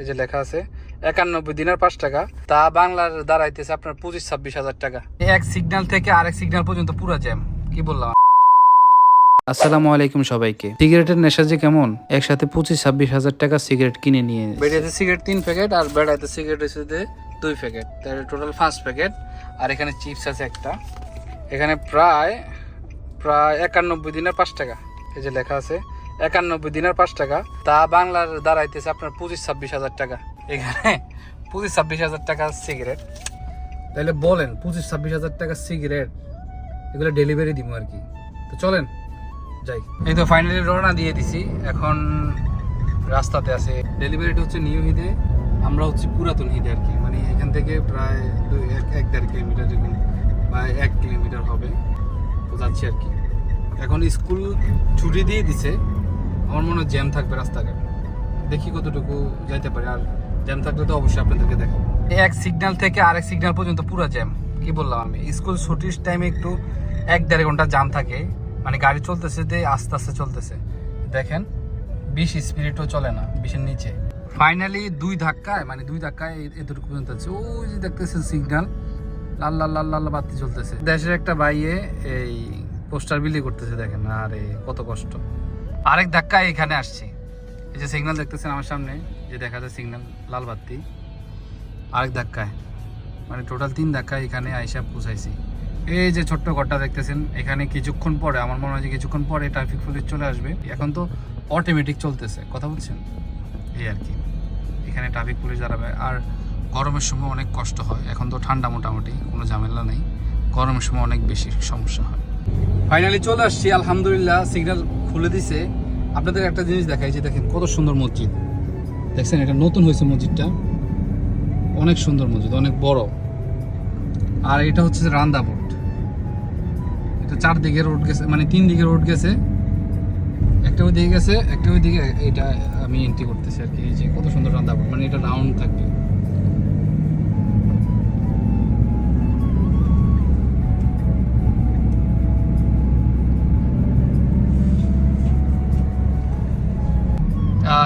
এই যে লেখা আছে একানব্বই দিনের পাঁচ টাকা তা বাংলার দাঁড়াইতেছে আপনার পঁচিশ ছাব্বিশ হাজার টাকা। এক সিগন্যাল থেকে আরেক সিগন্যাল পর্যন্ত পুরো জ্যাম কি বললাম? আসসালামু আলাইকুম সবাইকে। সিগারেটের নেশা যে কেমন? একসাথে পঁচিশ ছাব্বিশ হাজার টাকা সিগারেট কিনে নিয়ে বেড়াইতে সিগারেট তিন প্যাকেট আর বেড়াইতে সিগারেট হচ্ছে দুই প্যাকেট। তাহলে টোটাল পাঁচ প্যাকেট। আর এখানে চিপস আছে একটা। এখানে প্রায় প্রায় একানব্বই দিনের পাঁচ টাকা। এই যে লেখা আছে একানব্বই দিনের পাঁচ টাকা। তা বাংলার দাঁড়াইতেছে আপনার পঁচিশ ছাব্বিশ হাজার টাকা। এখানে পঁচিশ ছাব্বিশ হাজার টাকা সিগারেট। তাহলে বলেন, পঁচিশ ছাব্বিশ হাজার টাকা সিগারেট, এগুলো ডেলিভারি দিব আর কি। তো চলেন, যাই। এই তো ফাইনালি রওনা দিয়ে দিছি। এখন রাস্তাতে আছে। ডেলিভারিটা হচ্ছে নিউ হিদে আমরা হচ্ছে পুরাতন হিদে আর কি। মানে এখান থেকে প্রায় দুই, এক এক দেড় কিলোমিটার বা এক কিলোমিটার হবে, তো যাচ্ছি আর কি। এখন স্কুল ছুটি দিয়ে দিছে। আমার মনে হয় জ্যাম থাকবে রাস্তাঘাট। দেখি কতটুকু যাইতে পারে, আর জ্যাম থাকলে তো অবশ্যই আপনাদেরকে দেখাবো। এক সিগন্যাল থেকে আরেক সিগন্যাল পর্যন্ত পুরো জ্যাম, কি বললাম আমি? স্কুল ছুটির টাইমে একটু এক দেড় ঘণ্টা জ্যাম থাকে মানে গাড়ি চলতেছে যে আস্তে আস্তে চলতেছে। দেখেন বিশ স্পিরিটও চলে না বিশের নিচে। ফাইনালি দুই ধাক্কায় মানে দুই ধাক্কায় এতটুকু পর্যন্ত আছে। ওই যে দেখতেছেন সিগন্যাল লাল লাল লাল লাল বাতি চলতেছে। দেশের একটা বাইয়ে এই পোস্টার বিলি করতেছে, দেখেন, আরে কত কষ্ট। আরেক ধাক্কায় এখানে আসছি। এই যে সিগন্যাল দেখতেছেন আমার সামনে, যে দেখা যায় সিগন্যাল লাল বাতি। আরেক ধাক্কায় মানে টোটাল তিন ধাক্কায় এখানে আইসা পৌঁছাইছি। এই যে ছোট্ট ঘরটা দেখতেছেন, এখানে কিছুক্ষণ পরে, আমার মনে হয় যে কিছুক্ষণ পরে ট্রাফিক পুলিশ চলে আসবে। এখন তো অটোমেটিক চলতেছে, কথা বলছেন? এই আর কি। এখানে ট্রাফিক পুলিশ দাঁড়াবে। আর গরমের সময় অনেক কষ্ট হয়। এখন তো ঠান্ডা মোটামুটি, কোনো ঝামেলা নেই। গরমের সময় অনেক বেশি সমস্যা হয়। ফাইনালি চলে আসছি, আলহামদুলিল্লাহ সিগন্যাল খুলে দিছে। আপনাদের একটা জিনিস দেখাই, যে দেখেন কত সুন্দর মসজিদ। দেখছেন, এটা নতুন হয়েছে মসজিদটা। অনেক সুন্দর মসজিদ, অনেক বড়। আর এটা হচ্ছে রান্দা বোট এটা চারদিকে রোড গেছে মানে তিন দিকে রোড গেছে। একটা ওই দিকে গেছে, একটা ওই দিকে এটা আমি এন্ট্রি করতেছি আর কি, এই যে কত সুন্দর রান্দা বোট মানে এটা রাউন্ড থাকবে।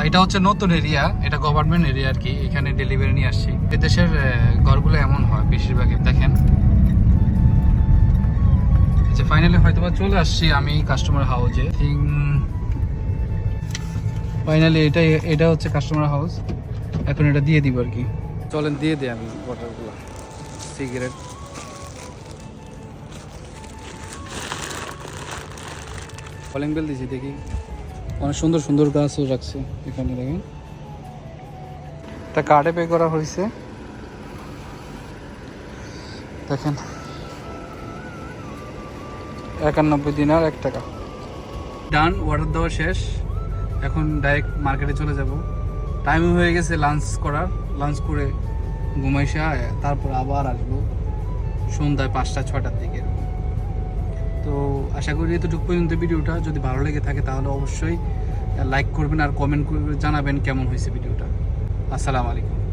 এটা হচ্ছে নতুন এরিয়া এটা গভর্নমেন্ট এরিয়া আর কি এখানে ডেলিভারি নিয়ে আসছি। এদেশের ঘরগুলো এমন হয় বেশিরভাগই দেখেন। যে ফাইনালি হয়তো বা চলে আসছি আমি কাস্টমার হাউজে থিং ফাইনালি এটা এটা হচ্ছে কাস্টমার হাউস এখন এটা দিয়ে দিব আর কি। চলেন দিয়ে দিই আমি ওয়াটারগুলো সিগারেট কলিং বেল দিছি দেখি। অনেক সুন্দর সুন্দর গাছও রাখছে এখানে দেখেন। একটা কার্ডে পে করা হয়েছে। দেখেন। একানব্বই দিন আর এক টাকা। ডান অর্ডার দেওয়া শেষ। এখন ডাইরেক্ট মার্কেটে চলে যাব। টাইম হয়ে গেছে লাঞ্চ করার। লাঞ্চ করে ঘুমাইসা, তারপর আবার আসব। সন্ধ্যায় পাঁচটা ছটার দিকে। তো আশা করি এতটুকু পর্যন্ত ভিডিওটা যদি ভালো লেগে থাকে তাহলে অবশ্যই লাইক করবেন আর কমেন্ট করবেন জানাবেন কেমন হয়েছে ভিডিওটা। আসসালামু আলাইকুম।